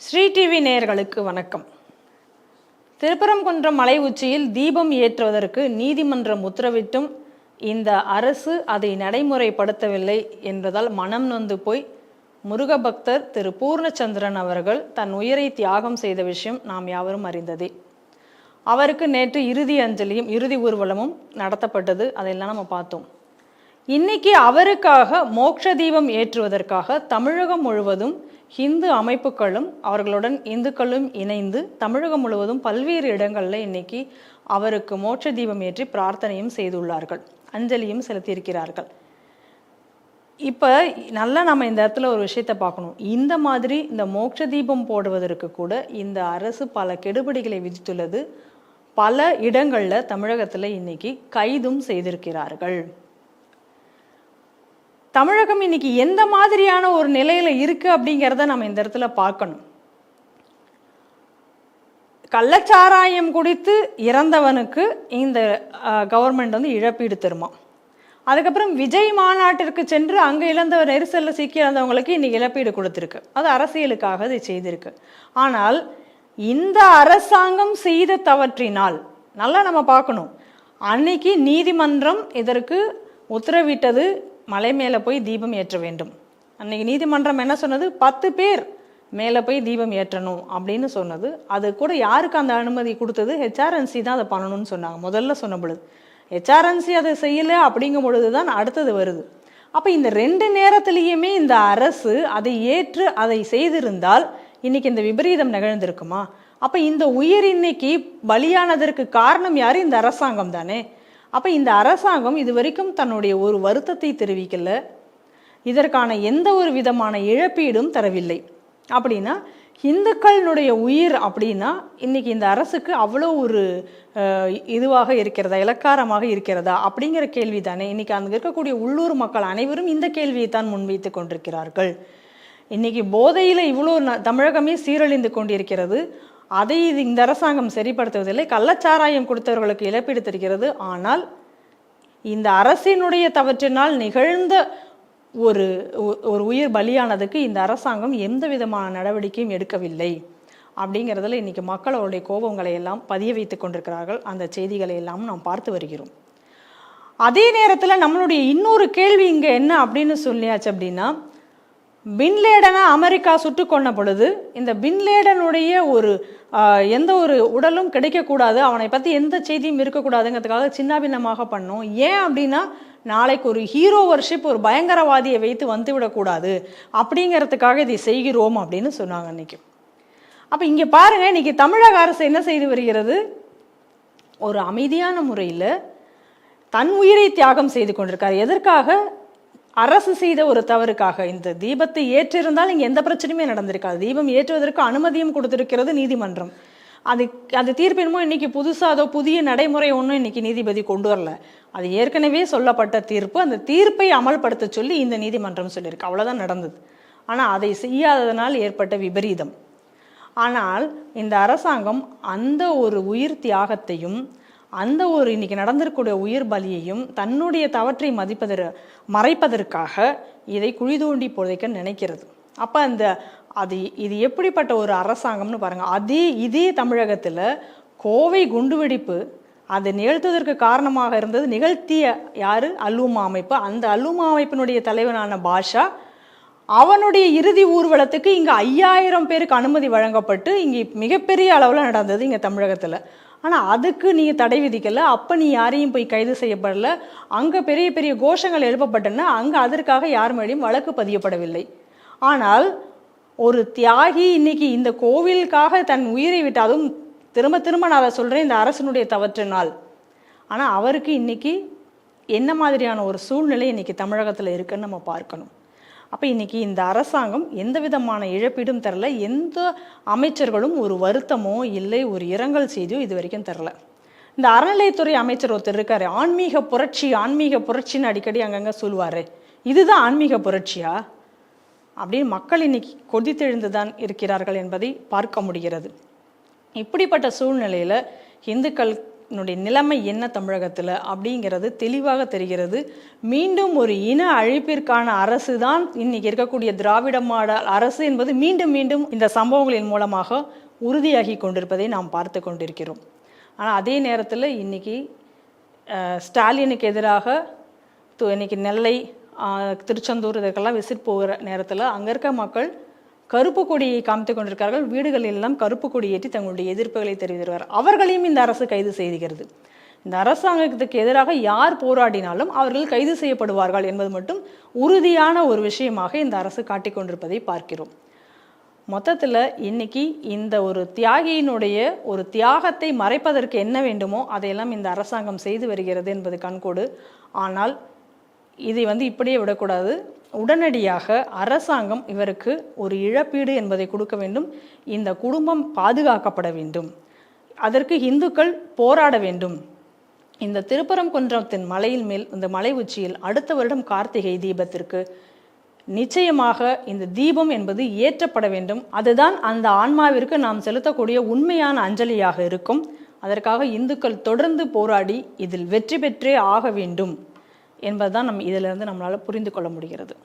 Sri TV நேயர்களுக்கு வணக்கம். திருப்பரங்குன்றம் மலை உச்சியில் தீபம் ஏற்றுவதற்கு நீதிமன்றம் உத்தரவிட்டும். இந்த அரசு அதை நடைமுறைப்படுத்தவில்லை என்பதால் மனம் நொந்து போய் முருக பக்தர் திரு பூர்ணச்சந்திரன் அவர்கள் தன் உயிரை தியாகம் செய்த விஷயம் நாம் யாவரும் அறிந்ததே. அவருக்கு நேற்று இறுதி அஞ்சலியும் இறுதி ஊர்வலமும் நடத்தப்பட்டது. அதையெல்லாம் நம்ம பார்த்தோம். இன்னைக்கு அவருக்காக மோட்ச தீபம் ஏற்றுவதற்காக தமிழகம் முழுவதும் இந்து அமைப்புகளும் அவர்களுடன் இந்துக்களும் இணைந்து தமிழகம் முழுவதும் பல்வேறு இடங்களில் இன்னைக்கு அவருக்கு மோட்ச தீபம் ஏற்றி பிரார்த்தனையும் செய்துள்ளார்கள். அஞ்சலியும் செலுத்தியிருக்கிறார்கள். இப்போ நல்லா நம்ம இந்த இடத்துல ஒரு விஷயத்தை பார்க்கணும். இந்த மாதிரி இந்த மோட்ச தீபம் போடுவதற்கு கூட இந்த அரசு பல கெடுபிடிகளை விதித்துள்ளது. பல இடங்களில் தமிழகத்தில் இன்னைக்கு கைதும் செய்திருக்கிறார்கள். தமிழகம் இன்னைக்கு எந்த மாதிரியான ஒரு நிலையில இருக்கு அப்படிங்கிறத நம்ம இந்த இடத்துல பார்க்கணும். கள்ளச்சாராயம் குடித்து இறந்தவனுக்கு இந்த கவர்மெண்ட் வந்து இழப்பீடு தருமா? அதுக்கப்புறம் விஜய் மாநாட்டிற்கு சென்று அங்கே இழந்த நெரிசலில் சிக்கி இழந்தவங்களுக்கு இன்னைக்கு இழப்பீடு கொடுத்துருக்கு. அது அரசியலுக்காக அதை செய்திருக்கு. ஆனால் இந்த அரசாங்கம் செய்த தவற்றினால் நல்லா நம்ம பார்க்கணும். அன்னைக்கு நீதிமன்றம் இதற்கு உத்தரவிட்டது மலை மேலே போய் தீபம் ஏற்ற வேண்டும். அன்னைக்கு நீதிமன்றம் என்ன சொன்னது? பத்து பேர் மேலே போய் தீபம் ஏற்றணும் அப்படின்னு சொன்னது. அது கூட யாருக்கு அந்த அனுமதி கொடுத்தது? ஹெச்ஆர்என்சி தான் அதை பண்ணணும்னு சொன்னாங்க. முதல்ல சொன்ன பொழுது. ஹெச்ஆர்என்சி அதை செய்யலை அப்படிங்கும் பொழுது தான் அடுத்தது வருது. அப்போ இந்த ரெண்டு நேரத்திலையுமே இந்த அரசு அதை ஏற்று அதை செய்திருந்தால் இன்னைக்கு இந்த விபரீதம் நிகழ்ந்திருக்குமா? அப்போ இந்த உயிர் இன்னைக்கு பலியானதற்கு காரணம் யார்? இந்த அரசாங்கம் தானே. அப்போ இந்த அரசாங்கம் இது வரைக்கும் தன்னுடைய ஒரு வருத்தத்தை தெரிவிக்கல. இதற்கான எந்த ஒரு விதமான இழப்பீடும் தரவில்லை. அப்படின்னா இந்துக்களினுடைய உயிர் அப்படின்னா இன்னைக்கு இந்த அரசுக்கு அவ்வளோ ஒரு இதுவாக இருக்கிறதா இலக்காரமாக இருக்கிறதா அப்படிங்கிற கேள்வி தானே இன்னைக்கு அங்கே இருக்கக்கூடிய உள்ளூர் மக்கள் அனைவரும் இந்த கேள்வியை தான் முன்வைத்து கொண்டிருக்கிறார்கள். இன்றைக்கி போதையில் இவ்வளோ ந- தமிழகமே சீரழிந்து கொண்டிருக்கிறது. அதை இது இந்த அரசாங்கம் சரிப்படுத்துவதில்லை. கள்ளச்சாராயம் கொடுத்தவர்களுக்கு இழப்பீடு தருகிறது. ஆனால் இந்த அரசினுடைய தவற்றினால் நிகழ்ந்த ஒரு ஒரு உயிர் பலியானதுக்கு இந்த அரசாங்கம் எந்த விதமான நடவடிக்கையும் எடுக்கவில்லை. அப்படிங்கிறதுல இன்னைக்கு மக்கள் அவருடைய கோபங்களை எல்லாம் பதிய வைத்துக் கொண்டிருக்கிறார்கள். அந்த செய்திகளை எல்லாம் நாம் பார்த்து வருகிறோம். அதே நேரத்தில் நம்மளுடைய இன்னொரு கேள்வி இங்கே என்ன அப்படின்னு சொல்லியாச்சு அப்படின்னா பின்லேடனை அமெரிக்கா சுட்டு கொண்ட பொழுது இந்த பின்லேடனுடைய ஒரு எந்த ஒரு உடலும் கிடைக்கக்கூடாது அவனை பற்றி எந்த செய்தியும் இருக்கக்கூடாதுங்கிறதுக்காக சின்னாபின்னமாக பண்ணோம். ஏன் அப்படின்னா நாளைக்கு ஒரு ஹீரோ வர்ஷிப் ஒரு பயங்கரவாதியை வைத்து வந்து விடக்கூடாது அப்படிங்கிறதுக்காக இதை செய்கிறோம் அப்படின்னு சொன்னாங்க அன்னைக்கு. அப்போ இங்கே பாருங்க இன்னைக்கு தமிழக அரசு என்ன செய்து வருகிறது? ஒரு அமைதியான முறையில் தன் உயிரை தியாகம் செய்து கொண்டிருக்கார். எதற்காக? அரசு செய்த ஒரு தவறுக்காக இந்த தீபத்தை ஏற்றிருந்தால் இங்கே எந்த பிரச்சனையுமே நடந்திருக்காது. தீபம் ஏற்றுவதற்கு அனுமதியும் கொடுத்திருக்கிறது நீதிமன்றம். அது அது தீர்ப்பினமோ இன்னைக்கு புதுசாக அதோ புதிய நடைமுறை ஒன்றும் இன்னைக்கு நீதிபதி கொண்டு வரல. அது ஏற்கனவே சொல்லப்பட்ட தீர்ப்பு. அந்த தீர்ப்பை அமல்படுத்த சொல்லி இந்த நீதிமன்றம் சொல்லியிருக்கு. அவ்வளோதான் நடந்தது. ஆனால் அதை செய்யாததனால் ஏற்பட்ட விபரீதம். ஆனால் இந்த அரசாங்கம் அந்த ஒரு உயிர் தியாகத்தையும் அந்த ஒரு இன்னைக்கு நடந்திருக்கக்கூடிய உயிர் பலியையும் தன்னுடைய தவற்றை மதிப்பதற்கு மறைப்பதற்காக இதை குழி தோண்டி புதைக்க நினைக்கிறது. அப்போ அந்த அது இது எப்படிப்பட்ட ஒரு அரசாங்கம்னு பாருங்க. அதே இதே தமிழகத்தில் கோவை குண்டுவெடிப்பு அதை நிகழ்த்துவதற்கு காரணமாக இருந்தது நிகழ்த்திய யாரு? அல்லுமா அமைப்பு. அந்த அல்லுமா அமைப்பினுடைய தலைவனான பாஷா அவனுடைய இறுதி ஊர்வலத்துக்கு இங்கே ஐயாயிரம் பேருக்கு அனுமதி வழங்கப்பட்டு இங்கே மிகப்பெரிய அளவில் நடந்தது இங்கே தமிழகத்தில். ஆனால் அதுக்கு நீங்கள் தடை விதிக்கலை. அப்போ நீ யாரையும் போய் கைது செய்யப்படல. அங்கே பெரிய பெரிய கோஷங்கள் எழுப்பப்பட்டன. அங்கே அதற்காக யார் மேலேயும் வழக்கு பதியப்படவில்லை. ஆனால் ஒரு தியாகி இன்னைக்கு இந்த கோவிலுக்காக தன் உயிரை விட்டு அதுவும் திரும்ப திரும்ப நான் அதை சொல்கிறேன் இந்த அரசனுடைய தவற்றினால் ஆனால் அவருக்கு இன்னைக்கு என்ன மாதிரியான ஒரு சூழ்நிலை இன்னைக்கு தமிழகத்தில் இருக்குன்னு நம்ம பார்க்கணும். அப்போ இன்னைக்கு இந்த அரசாங்கம் எந்த விதமான இழப்பீடும் தரல. எந்த அமைச்சர்களும் ஒரு வருத்தமோ இல்லை ஒரு இரங்கல் செய்தியோ இது வரைக்கும் தரல. இந்த அறநிலையத்துறை அமைச்சர் ஒருத்தர் இருக்காரு. ஆன்மீக புரட்சி ஆன்மீக புரட்சின்னு அடிக்கடி அங்கங்கே சொல்லுவார். இதுதான் ஆன்மீக புரட்சியா? அப்படின்னு மக்கள் இன்னைக்கு கொதித்தெழுந்து தான் இருக்கிறார்கள் என்பதை பார்க்க முடிகிறது. இப்படிப்பட்ட சூழ்நிலையில் இந்துக்கள் அரசினுடைய நிலைமை என்ன தமிழகத்தில் அப்படிங்கிறது தெளிவாக தெரிகிறது. மீண்டும் ஒரு இன அழிப்பிற்கான அரசு தான் இன்னைக்கு இருக்கக்கூடிய திராவிட மாடல் அரசு என்பது மீண்டும் மீண்டும் இந்த சம்பவங்களின் மூலமாக உறுதியாகி கொண்டிருப்பதை நாம் பார்த்து கொண்டிருக்கிறோம். ஆனால் அதே நேரத்தில் இன்னைக்கு ஸ்டாலினுக்கு எதிராக இன்னைக்கு நெல்லை திருச்செந்தூர் இதுக்கெல்லாம் விசிட் போகிற நேரத்தில் அங்கே இருக்க மக்கள் கருப்பு கொடியை காமித்து கொண்டிருக்கிறார்கள். வீடுகளில் எல்லாம் கருப்பு கொடி ஏற்றி தங்களுடைய எதிர்ப்புகளை தெரிவித்திருவார் அவர்களையும் இந்த அரசு கைது செய்கிறது இந்த அரசாங்கத்துக்கு எதிராக யார் போராடினாலும் அவர்கள் கைது செய்யப்படுவார்கள் என்பது மட்டும் உறுதியான ஒரு விஷயமாக இந்த அரசு காட்டிக்கொண்டிருப்பதை பார்க்கிறோம். மொத்தத்தில் இன்னைக்கு இந்த ஒரு தியாகியினுடைய ஒரு தியாகத்தை மறைப்பதற்கு என்ன வேண்டுமோ அதையெல்லாம் இந்த அரசாங்கம் செய்து வருகிறது என்பது கண்கோடு. ஆனால் இதை வந்து இப்படியே விடக்கூடாது. உடனடியாக அரசாங்கம் இவருக்கு ஒரு இழப்பீடு என்பதை கொடுக்க வேண்டும். இந்த குடும்பம் பாதுகாக்கப்பட வேண்டும். அதற்கு இந்துக்கள் போராட வேண்டும். இந்த திருப்பரங்குன்றத்தின் மலையின் மேல் இந்த மலை உச்சியில் அடுத்த வருடம் கார்த்திகை தீபத்திற்கு நிச்சயமாக இந்த தீபம் என்பது ஏற்றப்பட வேண்டும். அதுதான் அந்த ஆன்மாவிற்கு நாம் செலுத்தக்கூடிய உண்மையான அஞ்சலியாக இருக்கும். அதற்காக இந்துக்கள் தொடர்ந்து போராடி இதில் வெற்றி பெற்றே ஆக வேண்டும். என்பதுதான் நம் இதிலிருந்து நம்மளால் புரிந்து கொள்ள முடிகிறது.